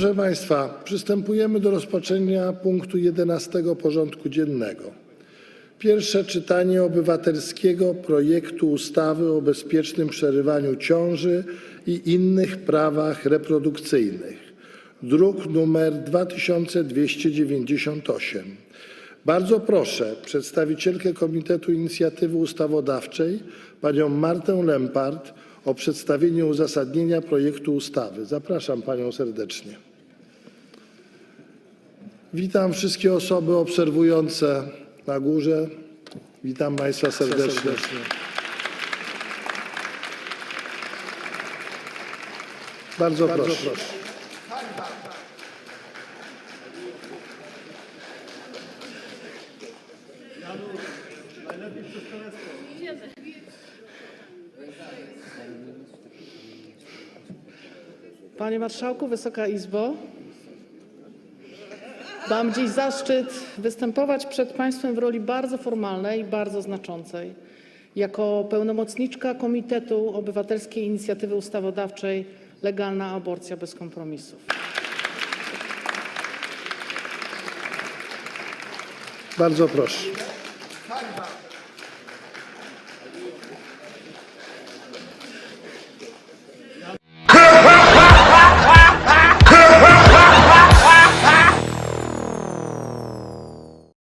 Proszę Państwa, przystępujemy do rozpatrzenia punktu 11 porządku dziennego. Pierwsze czytanie obywatelskiego projektu ustawy o bezpiecznym przerywaniu ciąży i innych prawach reprodukcyjnych. Druk nr 2298. Bardzo proszę przedstawicielkę Komitetu Inicjatywy Ustawodawczej panią Martę Lempart o przedstawienie uzasadnienia projektu ustawy. Zapraszam panią serdecznie. Witam wszystkie osoby obserwujące na górze. Witam państwa serdecznie. Bardzo proszę. Panie Marszałku, Wysoka Izbo! Mam dziś zaszczyt występować przed Państwem w roli bardzo formalnej i bardzo znaczącej. Jako pełnomocniczka Komitetu Obywatelskiej Inicjatywy Ustawodawczej Legalna Aborcja bez kompromisów. Bardzo proszę.